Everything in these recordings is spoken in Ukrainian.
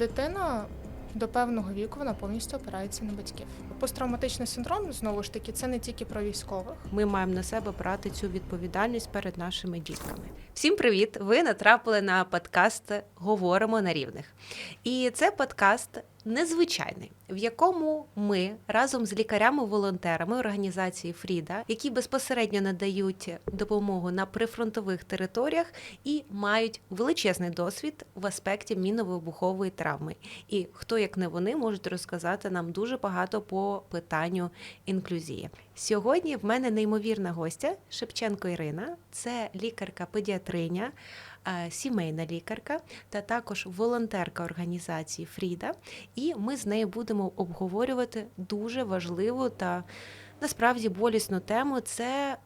Дитина до певного віку вона повністю опирається на батьків. Посттравматичний синдром знову ж таки це не тільки про військових. Ми маємо на себе брати цю відповідальність перед нашими дітками. Всім привіт! Ви натрапили на подкаст Говоримо на рівних. І це подкаст незвичайний, в якому ми разом з лікарями-волонтерами організації Фріда, які безпосередньо надають допомогу на прифронтових територіях і мають величезний досвід в аспекті мінно-вибухової травми. І хто як не вони можуть розказати нам дуже багато по питанню інклюзії. Сьогодні в мене неймовірна гостя Шевченко Ірина, це лікарка-педіатриня, сімейна лікарка та також волонтерка організації Фріда. І ми з нею будемо обговорювати дуже важливу та насправді болісну тему. Це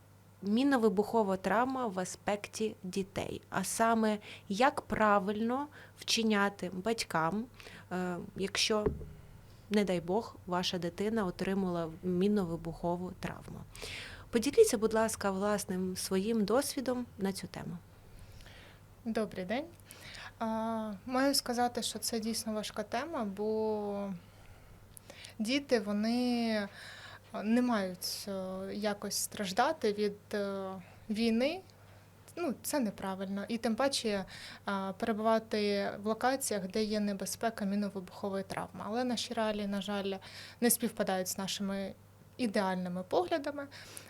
мінно-вибухова травма в аспекті дітей, а саме як правильно вчиняти батькам, е, якщо не дай Бог, ваша дитина отримала мінно-вибухову травму. Поділіться, будь ласка, власним своїм досвідом на цю тему. Добрий день. Маю сказати, що це дійсно важка тема, бо діти вони не мають е, якось страждати від е, війни. Ну, це неправильно. І тим паче а, перебувати в локаціях, де є небезпека міновибухової травми. Але наші реалії, на жаль, не співпадають з нашими ідеальними поглядами.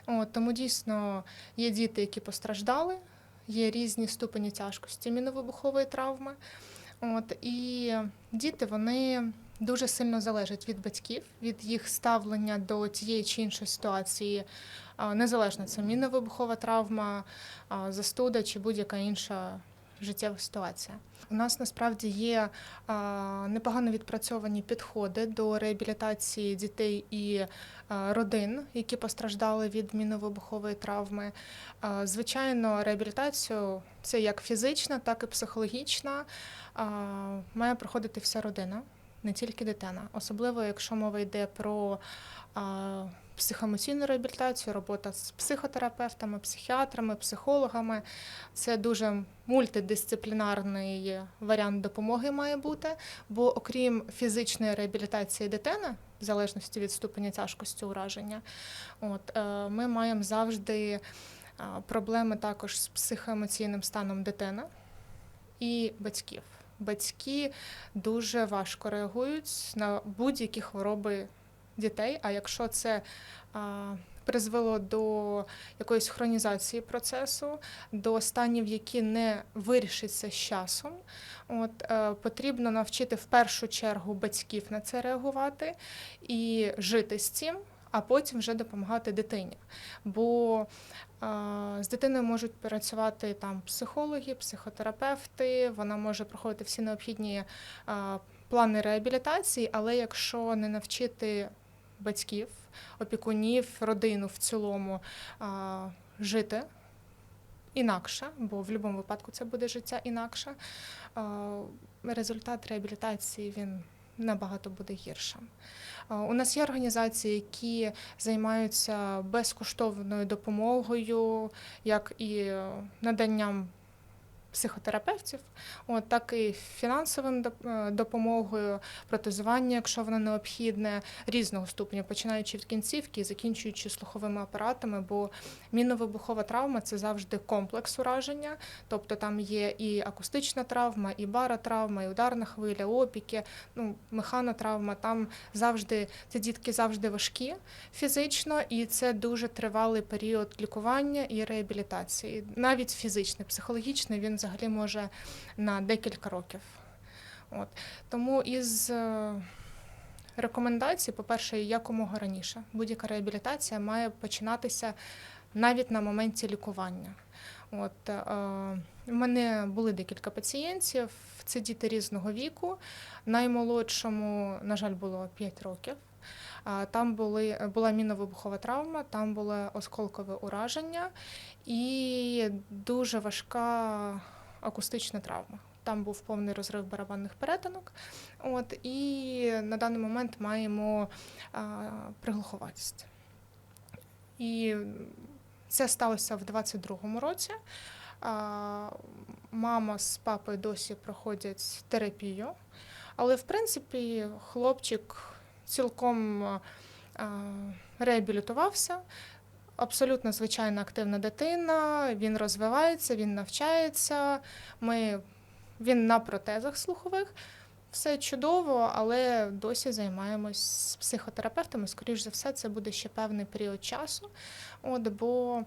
От, тому дійсно є діти, які постраждали, є різні ступені тяжкості міновибухової травми. От, і діти вони дуже сильно залежать від батьків, від їх ставлення до тієї чи іншої ситуації. Незалежно це міновибухова травма, застуда чи будь-яка інша життєва ситуація. У нас насправді є непогано відпрацьовані підходи до реабілітації дітей і родин, які постраждали від міновибухової травми. Звичайно, реабілітацію це як фізична, так і психологічна. Має проходити вся родина, не тільки дитина. Особливо, якщо мова йде про психоемоційну реабілітацію, робота з психотерапевтами, психіатрами, психологами. Це дуже мультидисциплінарний варіант допомоги має бути, бо окрім фізичної реабілітації дитини, в залежності від ступеня тяжкості ураження, от, е, ми маємо завжди проблеми також з психоемоційним станом дитини і батьків. Батьки дуже важко реагують на будь-які хвороби дітей. А якщо це призвело до якоїсь хронізації процесу, до станів, які не вирішаться з часом, от е, потрібно навчити в першу чергу батьків на це реагувати і жити з цим. А потім вже допомагати дитині. Бо а, з дитиною можуть працювати там психологи, психотерапевти, вона може проходити всі необхідні а, плани реабілітації, але якщо не навчити батьків, опікунів, родину в цілому жити інакше, бо в будь-якому випадку це буде життя інакше, результат реабілітації він набагато буде гіршим. У нас є організації, які займаються безкоштовною допомогою, як і е, наданням психотерапевтів, от, так і фінансовим е, допомогою, протезування, якщо воно необхідне, різного ступеня, починаючи від кінцівки і закінчуючи слуховими апаратами, бо мінно-вибухова травма це завжди комплекс ураження, тобто там є і акустична травма, і баротравма, і ударна хвиля, опіки, ну, механотравма, там завжди ці дітки завжди важкі фізично, і це дуже тривалий період лікування і реабілітації. Навіть фізичний, психологічний він взагалі може на декілька років. От. Тому із е, рекомендацій, по-перше, якомога раніше. Будь-яка реабілітація має починатися навіть на моменті лікування. От, е, у мене були декілька пацієнтів, це діти різного віку. Наймолодшому, на жаль, було 5 років. Там були, була мінно-вибухова травма, там було осколкове ураження і дуже важка акустична травма. Там був повний розрив барабанних перетинок. От, і на даний момент маємо а, приглуховатість. І це сталося в 22-му році. А, Мама з папою досі проходять терапію. Але в принципі хлопчик цілком е, е, реабілітувався. Абсолютно звичайна активна дитина, він розвивається, він навчається. Ми, він на протезах слухових. Все чудово, але досі займаємось з психотерапевтами. Скоріш за все, це буде ще певний період часу. От, бо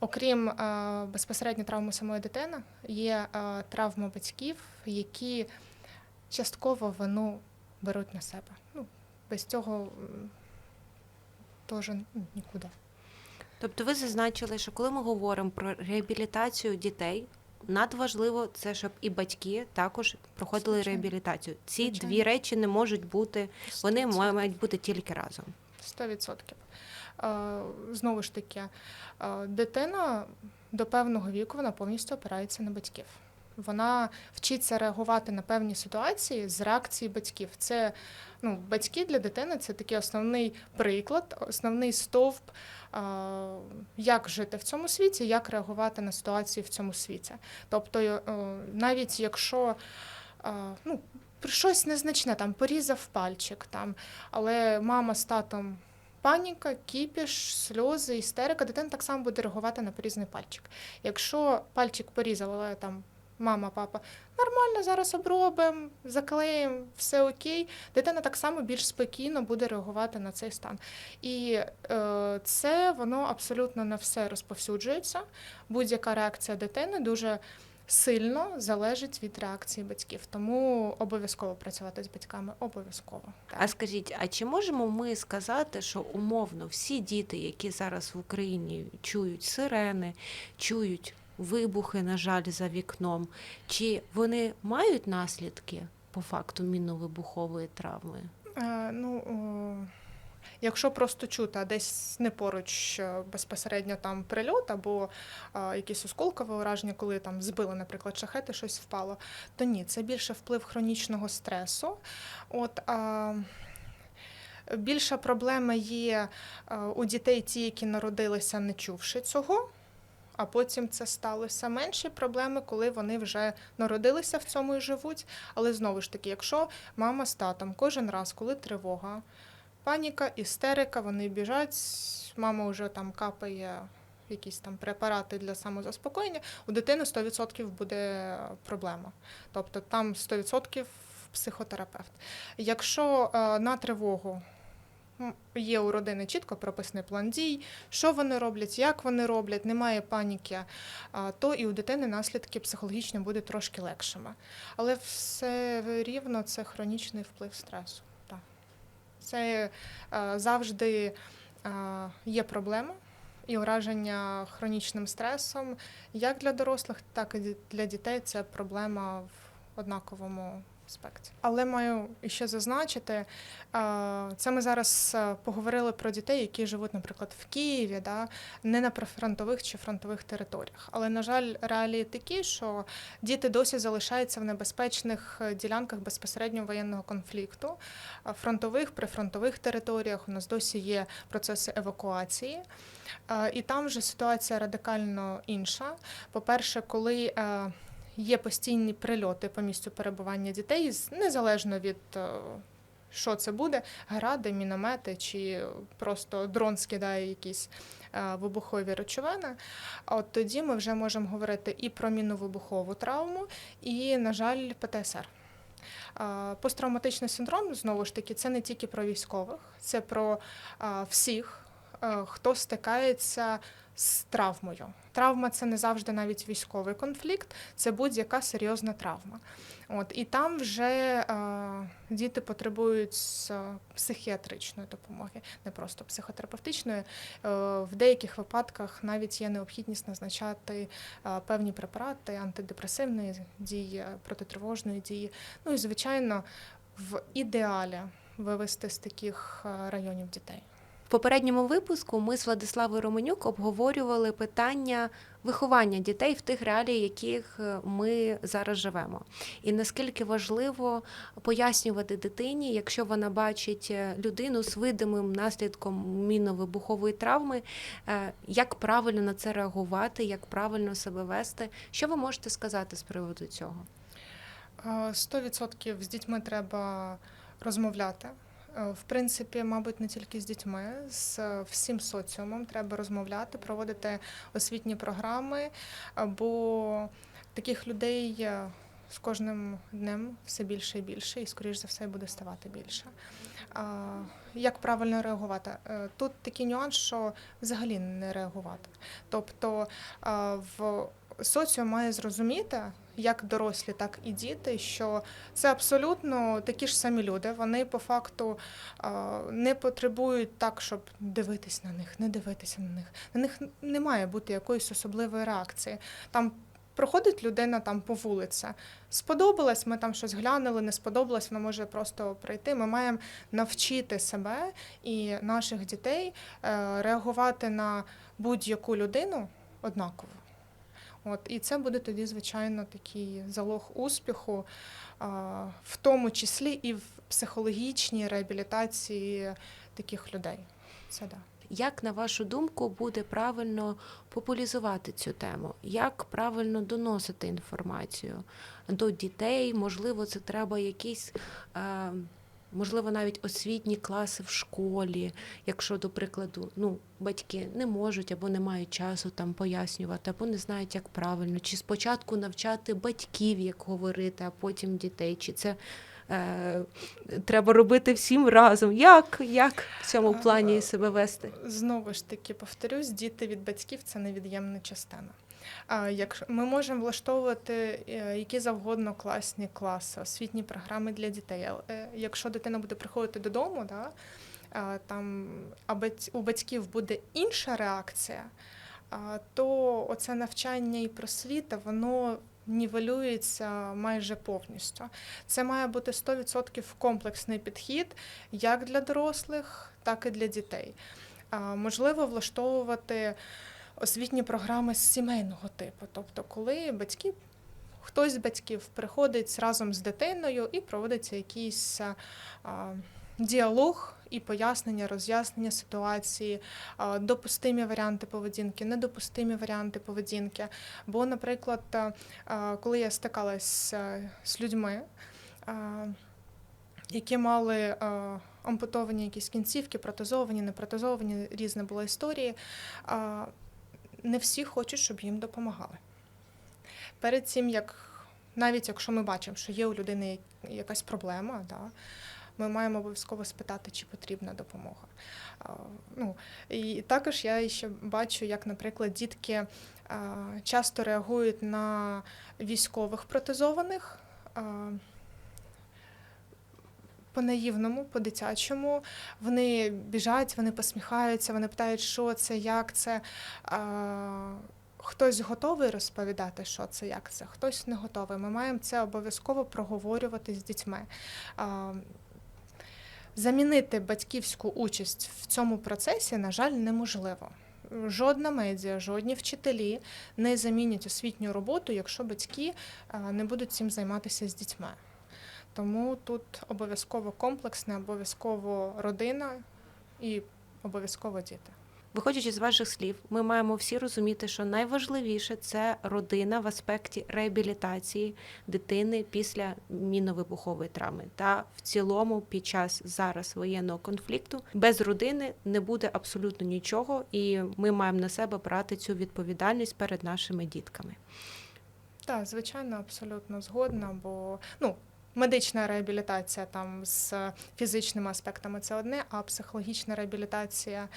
окрім е, безпосередньо травми самої дитини, є е, травма батьків, які частково вину беруть на себе. Без цього теж нікуди. Тобто ви зазначили, що коли ми говоримо про реабілітацію дітей, надважливо це, щоб і батьки також проходили Звичайно. реабілітацію. Ці Звичайно. дві речі не можуть бути, вони 100%. мають бути тільки разом. Сто відсотків. Знову ж таки, дитина до певного віку вона повністю опирається на батьків. Вона вчиться реагувати на певні ситуації з реакції батьків. Це ну, батьки для дитини це такий основний приклад, основний стовп, як жити в цьому світі, як реагувати на ситуації в цьому світі. Тобто, е, навіть якщо ну, щось незначне, там порізав пальчик, там, але мама з татом паніка, кіпіш, сльози, істерика, дитина так само буде реагувати на порізаний пальчик. Якщо пальчик порізав, але там мама, папа, нормально, зараз обробимо, заклеїмо, все окей, дитина так само більш спокійно буде реагувати на цей стан. І е, це воно абсолютно на все розповсюджується. Будь-яка реакція дитини дуже сильно залежить від реакції батьків. Тому обов'язково працювати з батьками. Обов'язково. А скажіть, а чи можемо ми сказати, що умовно всі діти, які зараз в Україні чують сирени, чують вибухи, на жаль, за вікном, чи вони мають наслідки по факту мінно-вибухової травми? Е, ну, о, якщо просто чути, а десь не поруч е, безпосередньо там прильот або е, якісь осколкове ураження, коли там збили, наприклад, шахети, щось впало, то ні, це більше вплив хронічного стресу. От, а, більша проблема є е, у дітей, ті, які народилися, не чувши цього. А потім це сталося. Менші проблеми, коли вони вже народилися в цьому і живуть. Але знову ж таки, якщо мама з татом кожен раз, коли тривога, паніка, істерика, вони біжать, мама вже там капає якісь там препарати для самозаспокоєння, у дитини 100% буде проблема. Тобто там 100% психотерапевт. Якщо е, на тривогу є у родини чітко прописаний план дій, що вони роблять, як вони роблять, немає паніки, то і у дитини наслідки психологічні будуть трошки легшими. Але все рівно це хронічний вплив стресу. Так. Це е, завжди е, є проблема. І ураження хронічним стресом як для дорослих, так і для дітей це проблема в однаковому аспекті. Але маю ще зазначити, е, це ми зараз е, поговорили про дітей, які живуть, наприклад, в Києві, да, не на прифронтових чи фронтових територіях. Але, на жаль, реалії такі, що діти досі залишаються в небезпечних е, ділянках безпосередньо воєнного конфлікту, фронтових, прифронтових територіях у нас досі є процеси евакуації. І там вже ситуація радикально інша. По-перше, коли є постійні прильоти по місцю перебування дітей, незалежно від е, що це буде, гради, міномети чи просто дрон скидає якісь е, вибухові речовини. От тоді ми вже можемо говорити і про мінно-вибухову травму, і, на жаль, ПТСР. Е, Посттравматичний синдром, знову ж таки, це не тільки про військових, це про всіх, хто стикається з травмою. Травма це не завжди навіть військовий конфлікт, це будь-яка серйозна травма. От і там вже е, діти потребують е, психіатричної допомоги, не просто психотерапевтичної. Е, в деяких випадках навіть є необхідність назначати е, певні препарати антидепресивної дії, протитривожної дії. Ну і звичайно, в ідеалі вивести з таких е, районів дітей. В попередньому випуску ми з Владиславою Романюк обговорювали питання виховання дітей в тих реаліях, яких е, ми зараз живемо. І наскільки важливо пояснювати дитині, якщо вона бачить е, людину з видимим наслідком мінно-вибухової травми, е, як правильно на це реагувати, як правильно себе вести. Що ви можете сказати з приводу цього? Е, 100% з дітьми треба розмовляти. Е, В принципі, мабуть, не тільки з дітьми, з е, всім соціумом треба розмовляти, проводити освітні програми, бо таких людей е, з кожним днем все більше і більше, і, скоріш за все, буде ставати більше. Як правильно реагувати? Тут такий нюанс, що взагалі не реагувати. Тобто в соціум має зрозуміти, як дорослі, так і діти, що це абсолютно такі ж самі люди. Вони по факту не потребують так, щоб дивитись на них, не дивитися на них. На них не має бути якоїсь особливої реакції. Там проходить людина там по вулиці. Сподобалось, ми там щось глянули, не сподобалось, вона може просто прийти. Ми маємо навчити себе і наших дітей е, реагувати на будь-яку людину однаково. От, і це буде тоді, звичайно, такий залог успіху, в тому числі і в психологічній реабілітації таких людей. Це да. Як на вашу думку буде правильно популяризувати цю тему? Як правильно доносити інформацію до дітей? Можливо, це треба якісь, е, можливо, навіть освітні класи в школі, якщо, до прикладу, ну, батьки не можуть або не мають часу там пояснювати, або не знають, як правильно, чи спочатку навчати батьків, як говорити, а потім дітей, чи це. Е, треба робити всім разом. Як, як в цьому плані себе вести? Знову ж таки, повторюсь, діти від батьків це невід'ємна частина. Якщо ми можемо влаштовувати е, які завгодно класні класи, освітні програми для дітей. Е, якщо дитина буде приходити додому, да, там а у батьків буде інша реакція, то оце навчання і просвіта, воно нівелюється майже повністю. Це має бути 100% комплексний підхід як для дорослих, так і для дітей. Можливо, влаштовувати освітні програми з сімейного типу, тобто, коли батьки. Хтось з батьків приходить разом з дитиною і проводиться якийсь а, діалог і пояснення, роз'яснення ситуації, а, допустимі варіанти поведінки, недопустимі варіанти поведінки. Бо, наприклад, а, коли я стикалась з людьми, а, які мали а, ампутовані якісь кінцівки, протезовані, не протезовані, різні були історії. Не всі хочуть, щоб їм допомагали. Перед цим, як навіть якщо ми бачимо, що є у людини якась проблема, да, ми маємо обов'язково спитати, чи потрібна допомога. Ну, і також я ще бачу, як, наприклад, дітки часто реагують на військових протезованих. По-наївному, по-дитячому. Вони біжать, вони посміхаються, вони питають, що це, як це. Хтось готовий розповідати, що це, як це, хтось не готовий. Ми маємо це обов'язково проговорювати з дітьми. Замінити батьківську участь в цьому процесі, на жаль, неможливо. Жодна медіа, жодні вчителі не замінять освітню роботу, якщо батьки не будуть цим займатися з дітьми. Тому тут обов'язково комплексне, обов'язково родина і обов'язково діти. Виходячи з ваших слів, ми маємо всі розуміти, що найважливіше це родина в аспекті реабілітації дитини після міновибухової травми. Та в цілому, під час зараз воєнного конфлікту, без родини не буде абсолютно нічого, і ми маємо на себе брати цю відповідальність перед нашими дітками. Так, звичайно, абсолютно згодна, бо ну. Медична реабілітація там з фізичними аспектами це одне, а психологічна реабілітація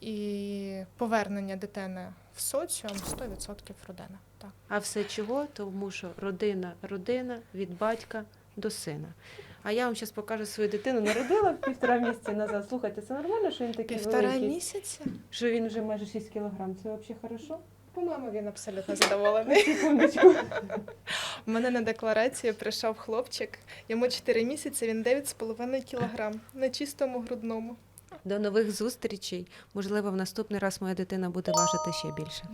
і повернення дитини в соціум 100% родина. Так. А все чого? Тому що родина, родина від батька до сина. А я вам зараз покажу свою дитину. Народила півтора місяці назад. Слухайте, це нормально, що він такий Півтора великий? місяця? Що він вже майже 6 кілограм. Це взагалі хорошо? По-моєму, він абсолютно задоволений. Секундочку. У мене на декларацію прийшов хлопчик, йому 4 місяці, він 9,5 кілограм на чистому грудному. До нових зустрічей. Можливо, в наступний раз моя дитина буде важити ще більше.